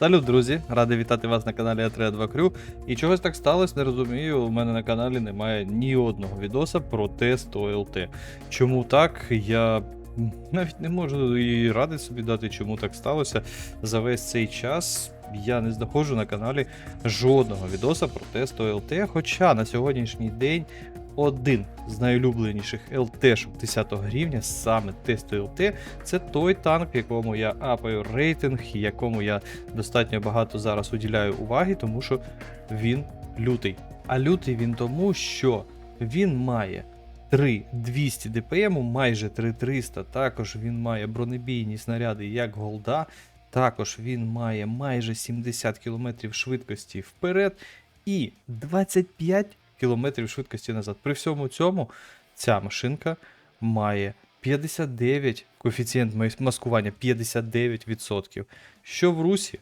Салют, друзі! Радий вітати вас на каналі А32 Крю. І чогось так сталося, не розумію. У мене на каналі немає ні одного відоса про тест ОЛТ. Чому так? Я навіть не можу і ради собі дати, чому так сталося. За весь цей час я не знаходжу на каналі жодного відоса про тест ОЛТ. Хоча на сьогоднішній день один з найулюбленіших ЛТшок 10 рівня, саме тест ОЛТ, це той танк, якому я апаю рейтинг, якому я достатньо багато зараз уділяю уваги, тому що він лютий. А лютий він тому, що він має 3200 ДПМ, майже 3300. Також він має бронебійні снаряди як голда. Також він має майже 70 км швидкості вперед і 25 км швидкості назад. При всьому цьому ця машинка має 59 коефіцієнт маскування 59%. Що в русі,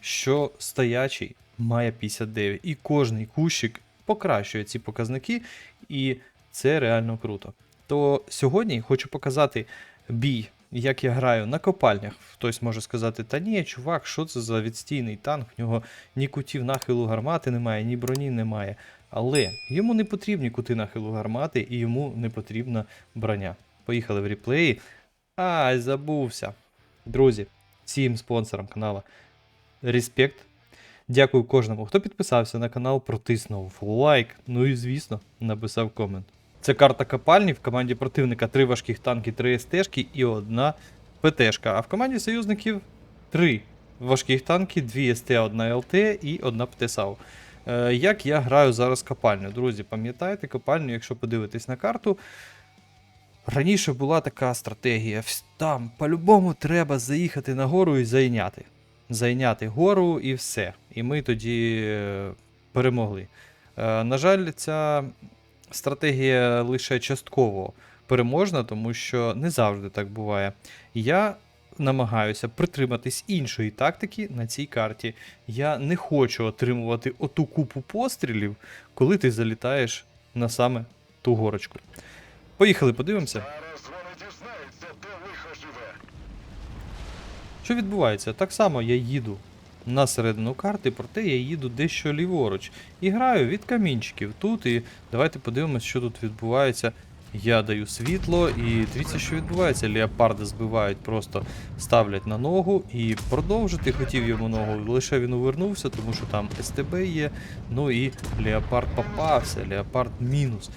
що стоячий має 59%. І кожний кущик покращує ці показники, і це реально круто. То сьогодні хочу показати бій, як я граю на копальнях. Хтось може сказати, та ні, чувак, що це за відстійний танк, в нього ні кутів нахилу гармати немає, ні броні немає. Але йому не потрібні кути нахилу гармати і йому не потрібна броня. Поїхали в реплеї. Ай, забувся. Друзі, всім спонсорам каналу респект. Дякую кожному, хто підписався на канал, протиснув лайк, ну і звісно, написав комент. Це карта копальні. В команді противника три важких танки, три СТшки і одна ПТшка. А в команді союзників три важких танки, дві СТ, одна ЛТ і одна ПТСАУ. Е, як я граю зараз копальню? Друзі, пам'ятаєте копальню, якщо подивитись на карту, Раніше була така стратегія. Там по-любому треба заїхати на гору і зайняти. Зайняти гору і все. І ми тоді е, перемогли. Е, На жаль, ця стратегія лише частково переможна, тому що не завжди так буває. Я намагаюся притриматись іншої тактики на цій карті. Я не хочу отримувати оту купу пострілів, коли ти залітаєш на саме ту горочку. Поїхали, подивимося. Що відбувається? Так само я їду на середину карти, проте я їду дещо ліворуч. І граю від камінчиків тут. І давайте подивимось, що тут відбувається. Я даю світло, і дивіться, що відбувається. Леопарда збивають, просто ставлять на ногу і продовжити хотів йому ногу. Лише він увернувся, тому що там СТБ є. Ну і Леопард попався, Леопард мінус.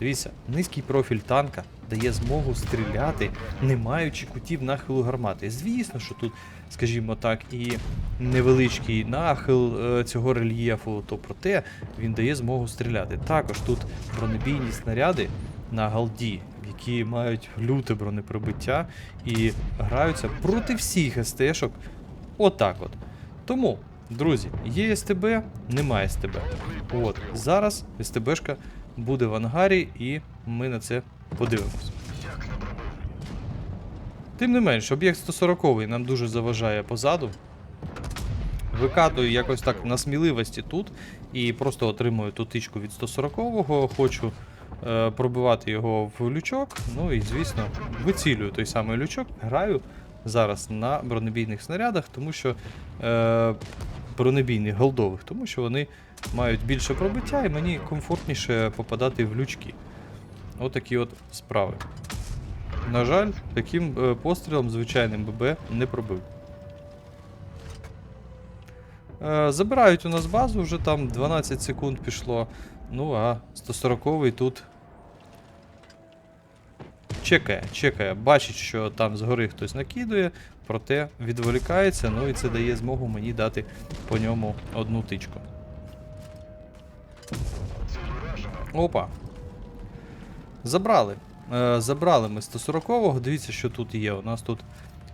Дивіться, низький профіль танка дає змогу стріляти, не маючи кутів нахилу гармати. Звісно, що тут, скажімо так, і невеличкий нахил е, цього рельєфу, то проте він дає змогу стріляти. Також тут бронебійні снаряди на галді, які мають люте бронепробиття і граються проти всіх СТшок. Отак от. Тому, друзі, є СТБ, немає СТБ. От, зараз СТБшка буде в ангарі, і ми на це подивимось. Тим не менш, об'єкт 140 нам дуже заважає позаду. Викатую якось так на сміливості тут і просто отримую ту тичку від 140-го, хочу пробивати його в лючок. Ну і звісно, вицілюю той самий лючок, граю зараз на бронебійних снарядах, тому що е, бронебійних голдових, тому що вони мають більше пробиття і мені комфортніше попадати в лючки. Отакі от справи. На жаль, таким е, пострілом звичайним ББ не пробив. Е, забирають у нас базу, вже там 12 секунд пішло. Ну а 140-й тут. Чекає, чекає, бачить, що там згори хтось накидує, проте відволікається, ну і це дає змогу мені дати по ньому одну тичку. Опа. Забрали. Е, забрали ми 140-го. Дивіться, що тут є. У нас тут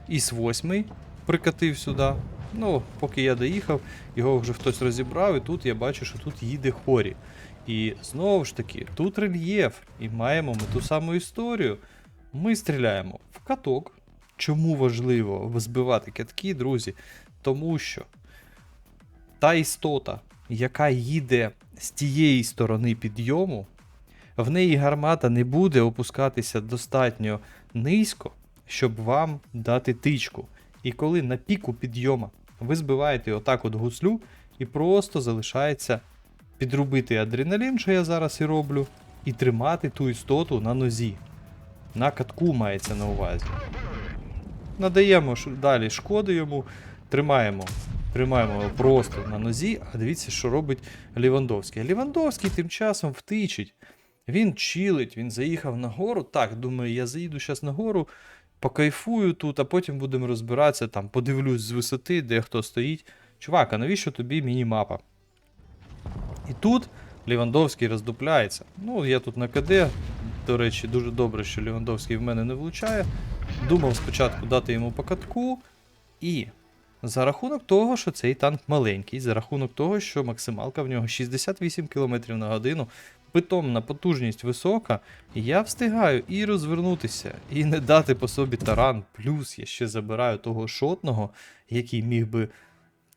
іс 8 прикатив сюди. Ну, поки я доїхав, його вже хтось розібрав, і тут я бачу, що тут їде хорі. І знову ж таки, тут рельєф, і маємо ми ту саму історію. Ми стріляємо в каток. Чому важливо збивати катки, друзі? Тому що та істота, яка їде з тієї сторони підйому, в неї гармата не буде опускатися достатньо низько, щоб вам дати тичку. І коли на піку підйома ви збиваєте отак от гуслю, і просто залишається підрубити адреналін, що я зараз і роблю, і тримати ту істоту на нозі. На катку мається на увазі. Надаємо далі шкоди йому, тримаємо. Тримаємо його просто на нозі, а дивіться, що робить Лівандовський. Лівандовський тим часом втичить. Він чилить, він заїхав на гору. Так, думаю, я заїду зараз на гору, покайфую тут, а потім будемо розбиратися, там, подивлюсь з висоти, де хто стоїть. Чувак, а навіщо тобі мінімапа? І тут Лівандовський роздупляється. Ну, я тут на КД. До речі, дуже добре, що Лівандовський в мене не влучає. Думав спочатку дати йому по катку. І за рахунок того, що цей танк маленький, за рахунок того, що максималка в нього 68 км на годину, питомна потужність висока, я встигаю і розвернутися, і не дати по собі таран. Плюс я ще забираю того шотного, який міг би.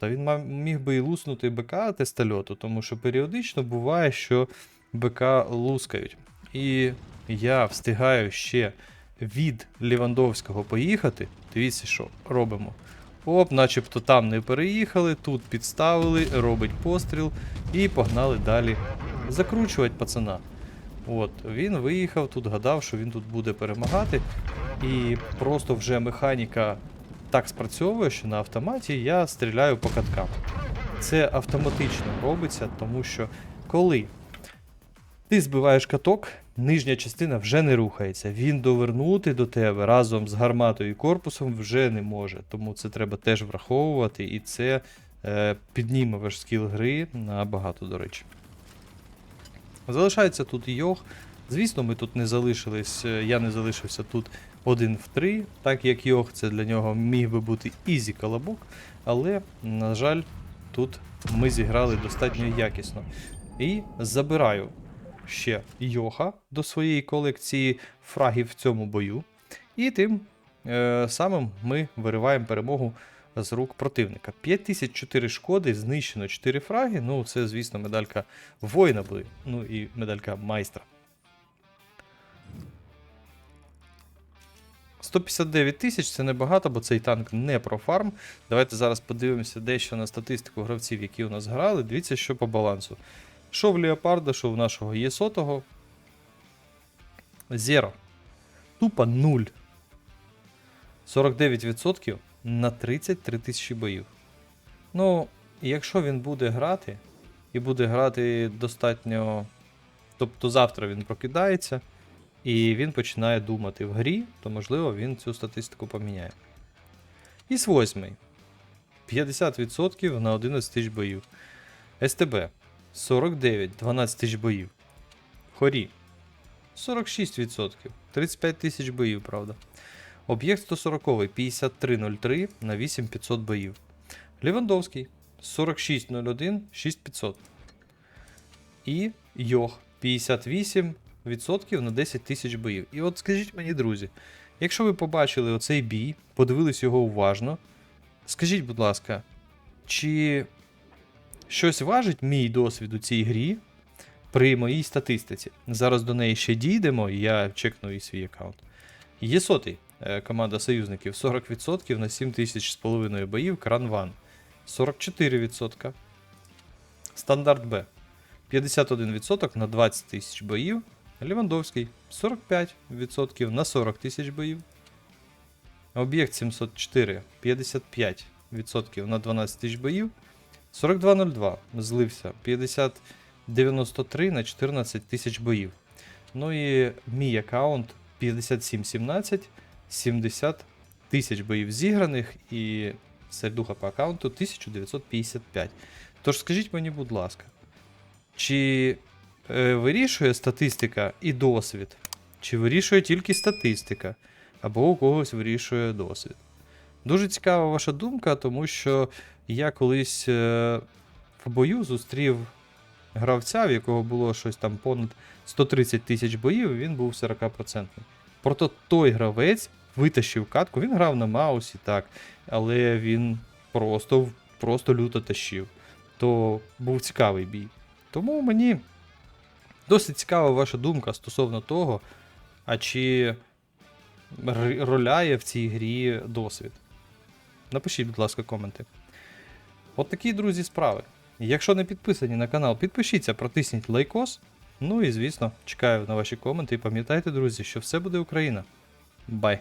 Та він міг би і луснути БК тестольоту, тому що періодично буває, що БК лускають. І я встигаю ще від Лівандовського поїхати. Дивіться, що робимо. Оп, начебто там не переїхали, тут підставили, робить постріл і погнали далі закручувати пацана. От, він виїхав тут, гадав, що він тут буде перемагати. І просто вже механіка так спрацьовує, що на автоматі я стріляю по каткам. Це автоматично робиться, тому що коли ти збиваєш каток, нижня частина вже не рухається. Він довернути до тебе разом з гарматою і корпусом вже не може. Тому це треба теж враховувати, і це е, підніме ваш скіл гри набагато, до речі. Залишається тут і Йох. Звісно, ми тут не залишились, е, я не залишився тут один в три, так як Йох це для нього міг би бути ізі колобок, але, на жаль, тут ми зіграли достатньо якісно. І забираю ще Йоха до своєї колекції фрагів в цьому бою. І тим е, самим ми вириваємо перемогу з рук противника. 5004 шкоди, знищено 4 фраги. Ну, це, звісно, медалька воїна. Ну і медалька майстра. 159 тисяч це небагато, бо цей танк не про фарм. Давайте зараз подивимося дещо на статистику гравців, які у нас грали. Дивіться, що по балансу. Що в Леопарда, що в нашого є сотого. Зеро. Тупо 0. 49% на 33 тисячі боїв. Ну, якщо він буде грати, і буде грати достатньо. Тобто завтра він прокидається, і він починає думати в грі, то можливо він цю статистику поміняє. Іс 8. 50% на 11 тисяч боїв. СТБ 49, 12 тисяч боїв. Хорі 46%, 35 тисяч боїв, правда. Об'єкт 140 5303 на 8500 боїв. Лівандовський 4601 6500. І Йох 58% на 10 тисяч боїв. І от скажіть мені, друзі, якщо ви побачили оцей бій, подивились його уважно, скажіть, будь ласка, чи щось важить мій досвід у цій грі при моїй статистиці? Зараз до неї ще дійдемо, і я чекну і свій аккаунт. Є сотий. е, Команда союзників 40% на 7 тисяч з половиною боїв. Кран Ван 44%. Стандарт Б 51% на 20 тисяч боїв. Лівандовський 45% на 40 тисяч боїв. Об'єкт 704 55% на 12 тисяч боїв. 4202 злився 5093 на 14 тисяч боїв. Ну і мій аккаунт 5717 70 тисяч боїв зіграних і сердуха по аккаунту 1955. Тож скажіть мені, будь ласка, чи вирішує статистика і досвід? Чи вирішує тільки статистика? Або у когось вирішує досвід? Дуже цікава ваша думка, тому що я колись е, в бою зустрів гравця, в якого було щось там понад 130 тисяч боїв, і він був 40%. Проте той гравець витащив катку, він грав на маусі, так, але він просто, просто люто тащив. То був цікавий бій. Тому мені досить цікава ваша думка стосовно того, а чи роляє в цій грі досвід. Напишіть, будь ласка, коменти. От такі, друзі, справи. Якщо не підписані на канал, підпишіться, протисніть лайкос. Ну і звісно, чекаю на ваші коменти і пам'ятайте, друзі, що все буде Україна. Бай!